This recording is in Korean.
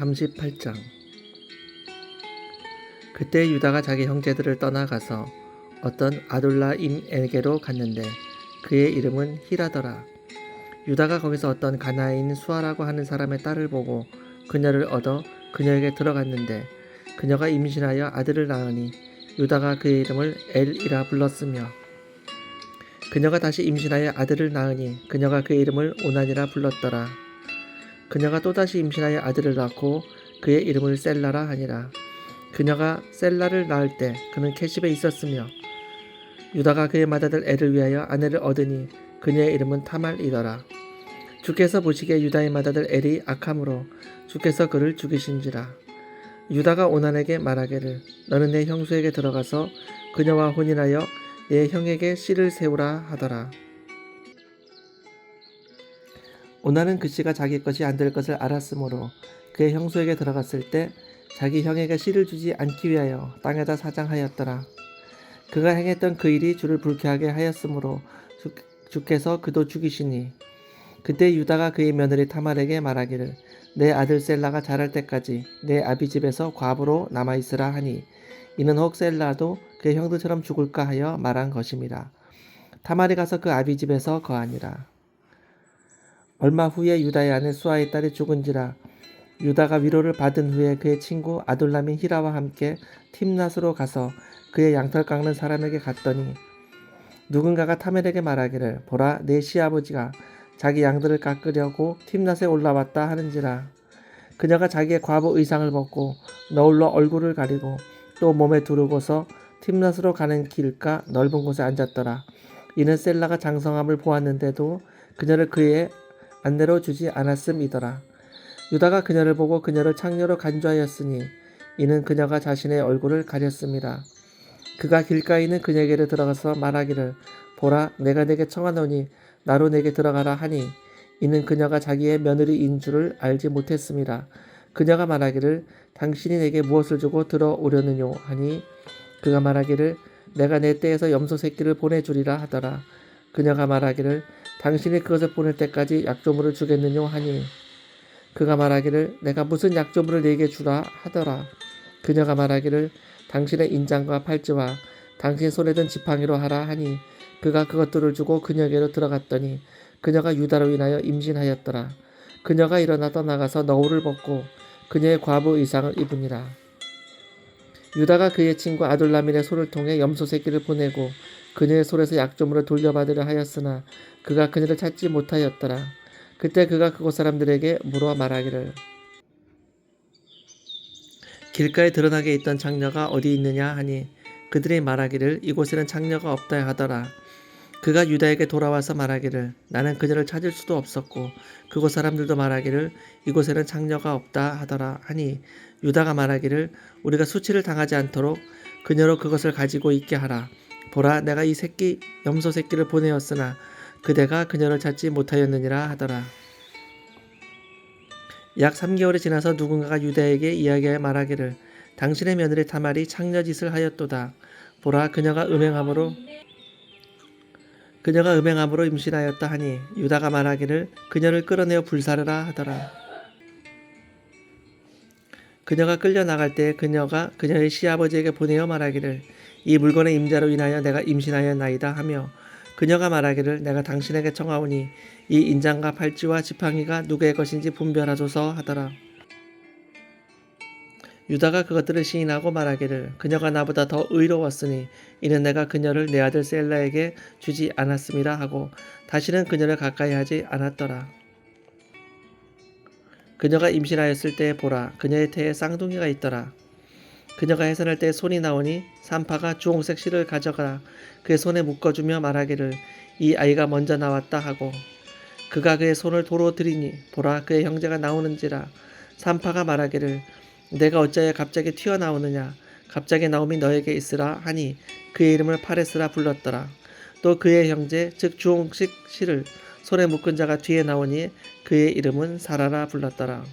38장 그때 유다가 자기 형제들을 떠나가서 어떤 아둘라임에게로 갔는데 그의 이름은 히라더라. 유다가 거기서 어떤 가나인 수아라고 하는 사람의 딸을 보고 그녀를 얻어 그녀에게 들어갔는데 그녀가 임신하여 아들을 낳으니 유다가 그의 이름을 엘이라 불렀으며 그녀가 다시 임신하여 아들을 낳으니 그녀가 그의 이름을 오난이라 불렀더라. 그녀가 또다시 임신하여 아들을 낳고 그의 이름을 셀라라 하니라. 그녀가 셀라를 낳을 때 그는 캐십에 있었으며 유다가 그의 맏아들 엘을 위하여 아내를 얻으니 그녀의 이름은 타말이더라. 주께서 보시기에 유다의 맏아들 엘이 악함으로 주께서 그를 죽이신지라. 유다가 오난에게 말하기를 너는 내 형수에게 들어가서 그녀와 혼인하여 내 형에게 씨를 세우라 하더라. 오나는 그 씨가 자기 것이 안 될 것을 알았으므로 그의 형수에게 들어갔을 때 자기 형에게 씨를 주지 않기 위하여 땅에다 사장하였더라. 그가 행했던 그 일이 주를 불쾌하게 하였으므로 주, 주께서 그도 죽이시니 그때 유다가 그의 며느리 타말에게 말하기를 내 아들 셀라가 자랄 때까지 내 아비 집에서 과부로 남아 있으라 하니 이는 혹 셀라도 그의 형들처럼 죽을까 하여 말한 것임이라. 타말이 가서 그 아비 집에서 거하니라. 얼마 후에 유다의 아내 수아의 딸이 죽은지라 유다가 위로를 받은 후에 그의 친구 아둘람인 히라와 함께 팀낫으로 가서 그의 양털 깎는 사람에게 갔더니 누군가가 타멜에게 말하기를 보라 내 시아버지가 자기 양들을 깎으려고 팀낫에 올라왔다 하는지라 그녀가 자기의 과부 의상을 벗고 너울로 얼굴을 가리고 또 몸에 두르고서 팀낫으로 가는 길가 넓은 곳에 앉았더라. 이는 셀라가 장성함을 보았는데도 그녀를 그의 안내로 주지 않았음이더라. 유다가 그녀를 보고 그녀를 창녀로 간주하였으니 이는 그녀가 자신의 얼굴을 가렸습니다. 그가 길가에 있는 그녀에게로 들어가서 말하기를 보라 내가 내게 청하노니 나로 내게 들어가라 하니 이는 그녀가 자기의 며느리인 줄을 알지 못했습니다. 그녀가 말하기를 당신이 내게 무엇을 주고 들어오려느뇨 하니 그가 말하기를 내가 내 떼에서 염소 새끼를 보내주리라 하더라. 그녀가 말하기를 당신이 그것을 보낼 때까지 약조물을 주겠느뇨 하니 그가 말하기를 내가 무슨 약조물을 내게 주라 하더라. 그녀가 말하기를 당신의 인장과 팔찌와 당신 손에 든 지팡이로 하라 하니 그가 그것들을 주고 그녀에게로 들어갔더니 그녀가 유다로 인하여 임신하였더라. 그녀가 일어나 떠나가서 너울을 벗고 그녀의 과부 의상을 입으니라. 유다가 그의 친구 아둘라민의 손을 통해 염소 새끼를 보내고 그녀의 손에서 약조물을 돌려받으려 하였으나 그가 그녀를 찾지 못하였더라. 그때 그가 그곳 사람들에게 물어 말하기를 길가에 드러나게 있던 장녀가 어디 있느냐 하니 그들이 말하기를 이곳에는 장녀가 없다 하더라. 그가 유다에게 돌아와서 말하기를 나는 그녀를 찾을 수도 없었고 그곳 사람들도 말하기를 이곳에는 장녀가 없다 하더라 하니 유다가 말하기를 우리가 수치를 당하지 않도록 그녀로 그것을 가지고 있게 하라. 보라 내가 이 새끼 염소 새끼를 보내었으나 그대가 그녀를 찾지 못하였느니라 하더라. 약 3개월이 지나서 누군가가 유다에게 이야기하여 말하기를 당신의 며느리 타말이 창녀짓을 하였도다. 보라 그녀가 음행함으로 그녀가 음행함으로 임신하였다 하니 유다가 말하기를 그녀를 끌어내어 불사르라 하더라. 그녀가 끌려 나갈 때 그녀가 그녀의 시아버지에게 보내어 말하기를 이 물건의 임자로 인하여 내가 임신하였나이다 하며 그녀가 말하기를 내가 당신에게 청하오니 이 인장과 팔찌와 지팡이가 누구의 것인지 분별하소서 하더라. 유다가 그것들을 시인하고 말하기를 그녀가 나보다 더 의로웠으니 이는 내가 그녀를 내 아들 셀라에게 주지 않았음이라 하고 다시는 그녀를 가까이 하지 않았더라. 그녀가 임신하였을 때 보라 그녀의 태에 쌍둥이가 있더라. 그녀가 해산할 때 손이 나오니 산파가 주홍색 실을 가져가라 그의 손에 묶어주며 말하기를 이 아이가 먼저 나왔다 하고 그가 그의 손을 도로 들이니 보라 그의 형제가 나오는지라 산파가 말하기를 내가 어찌하여 갑자기 튀어나오느냐? 갑자기 나옴이 너에게 있으라 하니 그의 이름을 파레스라 불렀더라. 또 그의 형제 즉 주홍색 실을 손에 묶은 자가 뒤에 나오니 그의 이름은 사라라 불렀더라